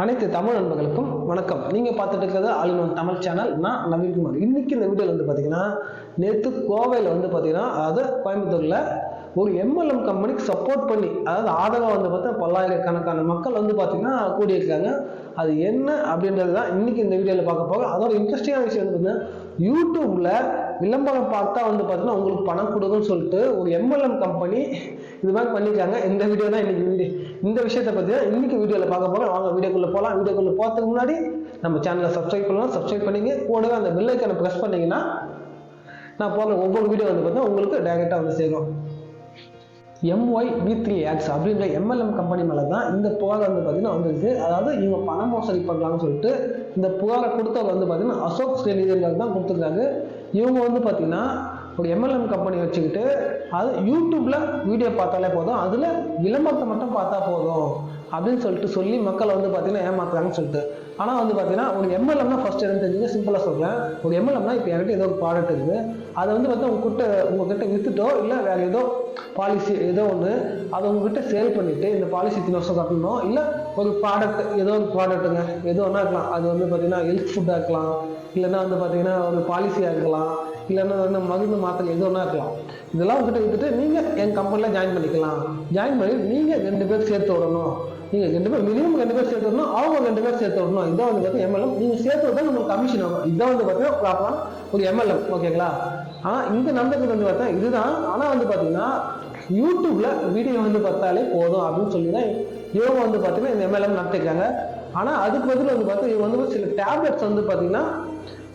அனைத்து தமிழ் நண்பர்களுக்கும் வணக்கம். நீங்கள் பார்த்துட்டு இருக்கிறது ஆளுநர் தமிழ் சேனல் நான் நவீன்குமார் இன்னைக்கு இந்த வீடியோவில் வந்து பார்த்தீங்கன்னா நேற்று கோவையில் வந்து பார்த்தீங்கன்னா அதாவது கோயம்புத்தூரில் ஒரு எம்எல்எம் கம்பெனிக்கு சப்போர்ட் பண்ணி அதாவது ஆதரவாக வந்து பார்த்தா பல்லாயிரக்கணக்கான மக்கள் வந்து பார்த்தீங்கன்னா கூடியிருக்காங்க. அது என்ன அப்படின்றது தான் இன்னைக்கு இந்த வீடியோவில் பார்க்க போகிறோம் அதோட இன்ட்ரெஸ்டிங்கான விஷயம் வந்து பார்த்தீங்கன்னா யூடியூப்ல விளம்பரம் பார்த்தா வந்து பார்த்தீங்கன்னா உங்களுக்கு பணம் கொடுக்குன்னு சொல்லிட்டு ஒரு எம்எல்எம் கம்பெனி இது மாதிரி பண்ணியிருக்காங்க இந்த வீடியோ தான் இன்னைக்கு வீடியோ இந்த விஷயத்தை பற்றி தான் இன்னைக்கு வீடியோவில் பார்க்க போகிறோம் வாங்க வீடியோக்குள்ளே போகலாம் வீடியோக்குள்ளே போகிறதுக்கு முன்னாடி நம்ம சேனலை சப்ஸ்கிரைப் பண்ணலாம் சப்ஸ்கிரைப் பண்ணிங்க. கூடவே அந்த பெல் ப்ரெஸ் பண்ணீங்கன்னா நான் போகிற ஒவ்வொரு வீடியோ வந்து பார்த்தீங்கன்னா உங்களுக்கு டைரெக்டாக வந்து சேரும். எம்ஒய் பி த்ரீ ஆக்ஸ் அப்படின்ற எம்எல்எம் கம்பெனி மேலே தான் இந்த புகார் வந்து பார்த்தீங்கன்னா வந்துருக்கு. அதாவது இவங்க பண மோசடி பண்ணலாம்னு சொல்லிட்டு இந்த புகாரை கொடுத்தவர் வந்து பார்த்தீங்கன்னா அசோக் ஸ்ரீநிதிகள் தான் கொடுத்துருக்காங்க. இவங்க வந்து பார்த்தீங்கன்னா ஒரு எம்எல்எம் கம்பெனி வச்சுக்கிட்டு அது யூடியூப்பில் வீடியோ பார்த்தாலே போதும். அதில் விளம்பரத்தை மட்டும் பார்த்தா போதும். அப்படின்னு சொல்லிட்டு சொல்லி மக்களை வந்து பார்த்தீங்கன்னா ஏமாத்துறாங்கன்னு சொல்லிட்டு. ஆனால் வந்து பார்த்தீங்கன்னா ஒரு எம்எல்எம்னா ஃபஸ்ட் எதுன்னு தெரிஞ்சுங்க சிம்பிளாக சொல்கிறேன் ஒரு எம்எல்எம்னா இப்போ என்கிட்ட ஏதோ ஒரு ப்ராடக்ட் இருக்குது. அதை வந்து பார்த்தா உங்ககிட்ட உங்ககிட்ட வித்துட்டோ இல்லை வேற ஏதோ பாலிசி ஏதோ ஒன்று அதை உங்ககிட்ட சேல் பண்ணிவிட்டு இந்த பாலிசி இத்தனை வருஷம் கட்டணும் இல்லை ஒரு ப்ராடக்ட் ஏதோ ஒரு ப்ராடக்ட்டுங்க ஏதோ ஒன்றா இருக்கலாம். அது வந்து பார்த்தீங்கன்னா ஹெல்த் ஃபுட்டாக இருக்கலாம். இல்லைன்னா வந்து பார்த்தீங்கன்னா ஒரு பாலிசியாக இருக்கலாம். இல்லைன்னா வந்து மருந்து மாத்திரை எது ஒன்றா இருக்கலாம். இதெல்லாம் உங்ககிட்ட விட்டுட்டு நீங்கள் என் கம்பெனியில் ஜாயின் பண்ணிக்கலாம். ஜாயின் பண்ணி நீங்கள் ரெண்டு பேர் சேர்த்து விடணும். நீங்கள் ரெண்டு பேர் மினிமம் ரெண்டு பேர் சேர்த்து விடணும் அவங்க ரெண்டு பேர் சேர்த்து விடணும் இதான் வந்து பார்த்தீங்கன்னா எம்எல்எம் நீங்கள் சேர்த்து தான் உங்களுக்கு கமிஷன் ஆகும். இதான் வந்து பார்த்தீங்கன்னா ப்ராப்பரான ஒரு எம்எல்எம் ஓகேங்களா ஆனால் இந்த நம்பருக்கு வந்து பார்த்தா இதுதான். ஆனால் வந்து பார்த்தீங்கன்னா யூடியூப்ல வீடியோ வந்து பார்த்தாலே போதும் அப்படின்னு சொல்லி தான் இவங்க வந்து பார்த்தீங்கன்னா இந்த எம்எல்எம் நடத்திருக்காங்க. ஆனால் அதுக்கு பதில் வந்து பார்த்தா இவங்க வந்து சில டேப்லெட்ஸ் வந்து பார்த்தீங்கன்னா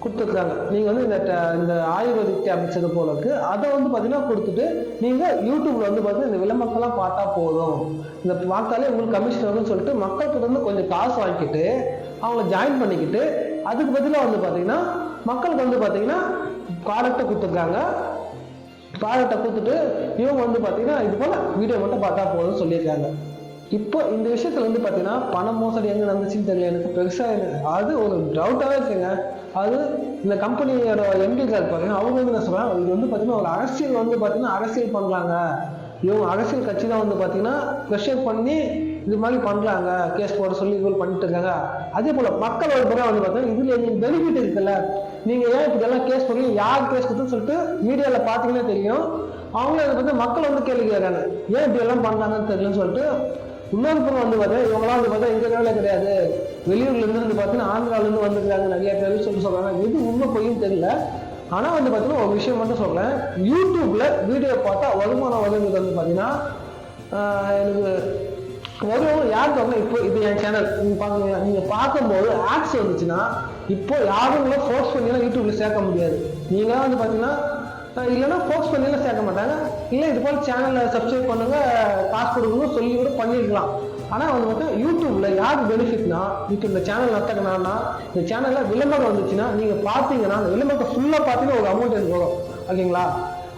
கொடுத்துருக்காங்க. நீங்கள் வந்து இந்த இந்த ஆயுர்வேதிக் அமைச்சது போல இருக்கு. அதை வந்து பார்த்தீங்கன்னா கொடுத்துட்டு நீங்கள் யூடியூப்ல வந்து பார்த்தீங்கன்னா இந்த விளம்பரத்தெல்லாம் பார்த்தா போதும். இந்த பார்த்தாலே உங்களுக்கு கமிஷன் வரும்னு சொல்லிட்டு மக்கள்கிட்ட இருந்து கொஞ்சம் காசு வாங்கிக்கிட்டு அவங்கள ஜாயின் பண்ணிக்கிட்டு அதுக்கு பதிலாக வந்து பார்த்தீங்கன்னா மக்களுக்கு வந்து பார்த்தீங்கன்னா ப்ராடக்டை கொடுத்துருக்காங்க. ப்ராடக்டை கொடுத்துட்டு இவங்க வந்து பார்த்தீங்கன்னா இது போல் வீடியோ மட்டும் பார்த்தா போதும்னு சொல்லியிருக்காங்க. இப்போ இந்த விஷயத்துல வந்து பார்த்தீங்கன்னா பண மோசடி எங்க நடந்துச்சுன்னு தெரியல. எனக்கு பெருசாக அது ஒரு டவுட்டாகவே இருக்குங்க. அது இந்த கம்பெனியோட எம்டிக்கார் பார்த்தீங்கன்னா அவங்க வந்து என்ன சொல்றாங்க இது வந்து பார்த்தீங்கன்னா ஒரு அரசியல் வந்து பார்த்தீங்கன்னா அரசியல் பண்ணுறாங்க இவங்க அரசியல் கட்சி தான் வந்து பார்த்தீங்கன்னா ப்ரெஷர் பண்ணி இது மாதிரி பண்ணுறாங்க கேஸ் போட சொல்லி இது பண்ணிட்டு இருக்காங்க. அதே போல் மக்கள் ஒரு முறை வந்து பார்த்தீங்கன்னா இதில் எங்களுக்கு பெனிஃபிட் இருக்குல்ல. நீங்கள் ஏன் இப்படி எல்லாம் கேஸ் பண்ணி யார் கேஸ் கொடுத்துன்னு சொல்லிட்டு மீடியாவில் பார்த்தீங்கன்னா தெரியும். அவங்களும் அதை பார்த்து மக்கள் வந்து கேள்வி கேட்குறாங்க. ஏன் இப்படி எல்லாம் பண்ணுறாங்கன்னு தெரியலன்னு சொல்லிட்டு இன்னொரு புறம் வந்து பார்த்தா இவங்களாம் வந்து பார்த்தா எங்க வேலை கிடையாது. வெளியூர்ல இருந்து வந்து பார்த்தீங்கன்னா ஆந்திராலேருந்து வந்திருக்காங்க நிறைய பேர் சொல்லி சொல்கிறாங்க எது உண்மை பொய்யும் தெரியல. ஆனால் வந்து பார்த்தீங்கன்னா ஒரு விஷயம் மட்டும் சொல்கிறேன் யூடியூப்பில் வீடியோ பார்த்தா வருமானம் வருங்கிறது வந்து பார்த்தீங்கன்னா எனக்கு வரும் யாருக்கு வரணும் இப்போ இது என் சேனல் நீங்கள் பார்க்குறீங்க நீங்கள் பார்க்கும்போது ஆட்ஸ் வந்துச்சுன்னா இப்போ யாரும் ஃபோர்ஸ் பண்ணிலாம் யூடியூப்ல சேர்க்க முடியாது. நீங்களாம் வந்து பார்த்தீங்கன்னா இல்லைன்னா ஃபோர்ஸ் பண்ணிலாம் சேர்க்க மாட்டாங்க. இல்லை இது போல் சேனலை சப்ஸ்கிரைப் பண்ணுங்க காசு கொடுக்கணும் சொல்லி கூட பண்ணிருக்கலாம். ஆனால் வந்து பார்த்தா யூடியூப்ல யாருக்கு பெனிஃபிட்னா இப்போ இந்த சேனல் நடத்தக்கணும்னா இந்த சேனல்ல விளம்பரம் வந்துச்சுன்னா நீங்க பார்த்தீங்கன்னா அந்த விளம்பரத்தை ஃபுல்லாக பார்த்தீங்கன்னா ஒரு அமௌண்ட் எனக்கு வரும். ஓகேங்களா?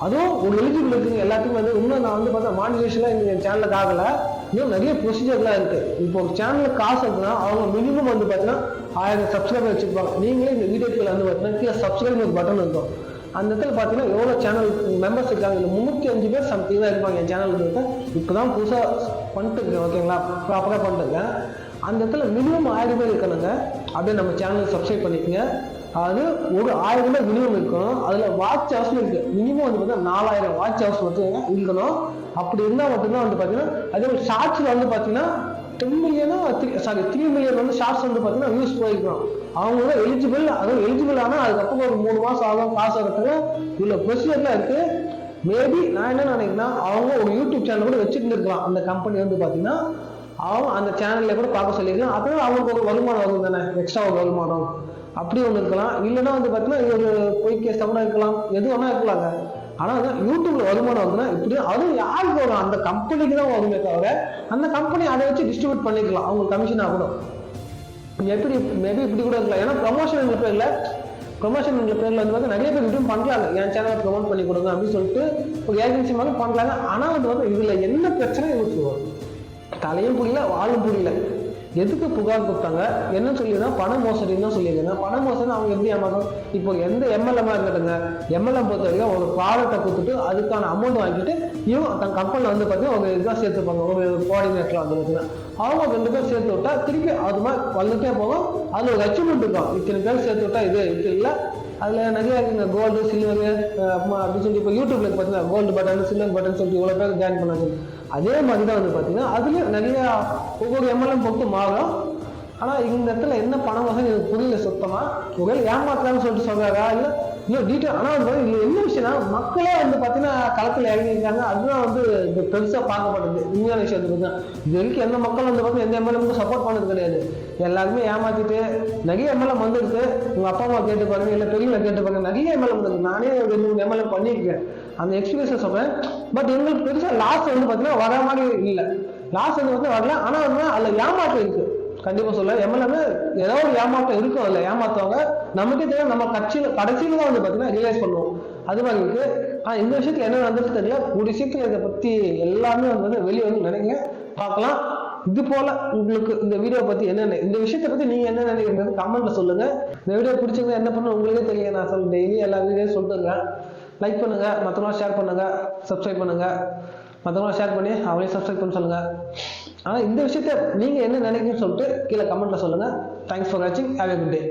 அதுவும் ஒரு எலிஜிபிள் இருக்குங்க எல்லாத்துக்கும் வந்து இன்னும் நான் வந்து பார்த்தா மானிட்டேஷன்லாம் இந்த சேனலுக்கு ஆகல. இன்னும் நிறைய ப்ரொசீஜர்லாம் இருக்கு. இப்போ ஒரு சேனலுக்கு காசு இருக்குன்னா அவங்க மினிமம் வந்து பார்த்தீங்கன்னா ஆயிரம் சப்ஸ்கிரைபர் வச்சிருப்பாங்க. நீங்களே இந்த வீடியோக்குள்ள வந்து பார்த்தீங்கன்னா கீழே ஒரு பட்டன் இருக்கும். அந்த இடத்துல பார்த்தீங்கன்னா எவ்வளோ சேனல் மெம்பர்ஸ் இருக்காங்க? இல்லை முந்நூற்றி அஞ்சு பேர் சம்திங் தான் இருப்பாங்க என் சேனல் வந்து இப்போ தான் புதுசாக பண்ணிட்டு இருக்கேன் ஓகேங்களா ப்ராப்பராக பண்ணிட்டுருக்கேன். அந்த இடத்துல மினிமம் ஆயிரம் பேர் இருக்கணுங்க. அப்படியே நம்ம சேனல் சப்ஸ்கிரைப் பண்ணிக்கோங்க. அது ஒரு ஆயிரம் பேர் மினிமம் இருக்கணும். அதில் வாட்ச் ஹவுஸும் இருக்குது மினிமம் வந்து பார்த்தீங்கன்னா நாலாயிரம் வாட்ச் ஹவர்ஸ் மட்டும் இருக்கணும். அப்படி இருந்தால் மட்டும்தான் வந்து பார்த்தீங்கன்னா அதே மாதிரி ஷார்ட்ஸில் வந்து பார்த்தீங்கன்னா டென் மில்லியனா சாரி த்ரீ மில்லியன் வந்து ஷார்ட்ஸ் வந்து பார்த்தீங்கன்னா வியூஸ் போயிருக்கோம் அவங்க தான் எலிஜிபிள் அதுவும் எலிஜிபிள் ஆனால் அதுக்கப்புறம் ஒரு மூணு மாதம் ஆகும் காசு வரத்துக்கு. இவ்வளோ ப்ரொசீஜர்லாம் இருக்கு. மேபி நான் என்ன நினைக்கிறேன்னா அவங்க ஒரு யூடியூப் சேனல் கூட வச்சுட்டு இருக்கலாம். அந்த கம்பெனி வந்து பார்த்தீங்கன்னா அவங்க அந்த சேனல்ல கூட பார்க்க சொல்லியிருக்கலாம் அப்போ அவங்களுக்கு ஒரு வருமானம் வரும் தானே? எக்ஸ்ட்ரா ஒரு வருமானம். அப்படி ஒன்று இருக்கலாம். இல்லைன்னா வந்து பார்த்தீங்கன்னா இது ஒரு பொய் கேஸாக கூட இருக்கலாம். எது வேணா இருக்கலாங்க ஆனால் அதான் யூடியூப்ல வருமானம் வந்துன்னா இப்படி அதுவும் யாருக்கு வரும்? அந்த கம்பெனிக்கு தான் வருமே தவிர அந்த கம்பெனி அதை வச்சு டிஸ்ட்ரிபியூட் பண்ணிக்கலாம். அவங்களுக்கு கமிஷன் ஆகணும். எப்படி மேபி இப்படி கூட இருக்கலாம். ஏன்னா ப்ரொமோஷன் பேரில் ப்ரொமோஷன் பேர்ல வந்து பார்த்தா நிறைய பேர் இப்படியும் பண்றாங்க. என் சேனலை ப்ரொமோட் பண்ணி கொடுங்க அப்படின்னு சொல்லிட்டு ஒரு ஏஜென்சி மாதிரி பண்ணலாங்க ஆனால் வந்து வந்து இதுல என்ன பிரச்சனை? இவங்களுக்கு வரும் தலையும் புரியல வாழும் புரியல. எதுக்கு புகார் கொடுத்தாங்க? என்ன சொல்லியிருந்தா? பண மோசடின்னு தான் சொல்லியிருக்காங்க பண மோசடி அவங்க எப்படி ஏமாறும் இப்போ எந்த எம்எல்எம்மா இருக்கட்டுங்க எம்எல்எம் பொறுத்த வரைக்கும் ஒரு ப்ராடக்ட்டை கொடுத்துட்டு அதுக்கான அமௌண்ட் வாங்கிட்டு இவங்க தன் கம்பெனியில் வந்து பார்த்தீங்கன்னா ஒரு இதாக சேர்த்துப்பாங்க. ஒரு கோஆர்டினேட்டராக வந்து பார்த்தீங்கன்னா அவங்க ரெண்டு பேர் சேர்த்து விட்டா திருப்பி அது மாதிரி வந்துட்டே போகும். அதில் ஒரு அச்சீவ்மெண்ட் இருக்கும். இத்தனை பேர் சேர்த்து விட்டா இது இது இல்லை. அதில் நிறையா இருக்குங்க. கோல்டு சில்வரு அப்படின்னு சொல்லி இப்போ யூடியூப்ல பார்த்தீங்கன்னா கோல்டு பட்டன் சில்வர் பட்டன் சொல்லிட்டு இவ்வளோ பேர் ஜாயின் பண்ணாங்க. அதே மாதிரி தான் வந்து பார்த்தீங்கன்னா அதுலேயும் நிறையா ஒவ்வொரு எம்எல்ஏ பொறுத்து மாறும். ஆனால் இந்த இடத்துல என்ன பணம் வசதி எனக்கு புரியல சுத்தமாக ஒருவேளை ஏமாத்தலாம்னு சொல்லிட்டு சொல்கிறாரா இல்லை இன்னும் டீட்டெயில் ஆனால் வந்து இதில் என்ன விஷயம்னா மக்களே வந்து பார்த்தீங்கன்னா களத்தில் இறங்கியிருக்காங்க. அதுதான் வந்து இது பெருசாக பார்க்கப்படுது உண்மையான விஷயம் வந்து பார்த்தீங்கன்னா இது வரைக்கும் எந்த மக்கள் வந்து பார்த்தீங்கன்னா எந்த எம்எல்ஏமும் சப்போர்ட் பண்ணது கிடையாது. எல்லாருமே ஏமாற்றிட்டு நிறைய எம்எல்ஏ வந்துடுது உங்கள் அப்பா அம்மா கேட்டு பாருங்க இல்லை பெரியவங்க கேட்டு பாருங்க நிறைய எம்எல்ஏ வந்துருக்கு. நானே ஒரு ரெண்டு மூணு எம்எல்ஏ பண்ணியிருக்கேன். அந்த எக்ஸ்பீரியன்ஸை சொல்கிறேன் பட் எங்களுக்கு பெருசாக லாஸ் வந்து பார்த்தீங்கன்னா வர மாதிரி இல்லை. லாஸ் வந்து வந்து வரல. ஆனால் வந்து அதில் ஏமாற்றம் இருக்குது கண்டிப்பா சொல்ல எம்எல்ஏ ஏதோ ஒரு ஏமாற்றம் இருக்கும் அதுல. ஏமாத்துவாங்க நமக்கே தெரியும் நம்ம கட்சியில கடைசியில தான் வந்து பாத்தீங்கன்னா ரியலைஸ் பண்ணுவோம். அது மாதிரி இருக்கு. ஆனா இந்த விஷயத்துல என்ன நடந்துச்சு தெரியல கூடிய சீக்கிரம் இதை பத்தி எல்லாமே வந்து வெளியே வந்து நினைங்க. பார்க்கலாம். இது போல உங்களுக்கு இந்த வீடியோ பத்தி என்னென்ன இந்த விஷயத்தை பத்தி நீங்க என்ன நினைக்கிறது கமெண்ட்ல சொல்லுங்க. இந்த வீடியோ பிடிச்சிருந்தா என்ன பண்ண உங்களுக்கே தெரியும். நான் சொல்ல டெய்லி எல்லா வீடியோ சொல்லுங்க லைக் பண்ணுங்க மற்றவங்க ஷேர் பண்ணுங்க சப்ஸ்கிரைப் பண்ணுங்க. மற்றவங்களும் ஷேர் பண்ணி அவங்களையும் சப்ஸ்கிரைப் பண்ண சொல்லுங்க. ஆனால் இந்த விஷயத்த நீங்கள் என்ன நினைக்கிறீங்கன்னு சொல்லிட்டு கீழே கமெண்ட்டில் சொல்லுங்கள் தேங்க்ஸ் ஃபார் வாட்சிங் ஹேவ் எ குட் டே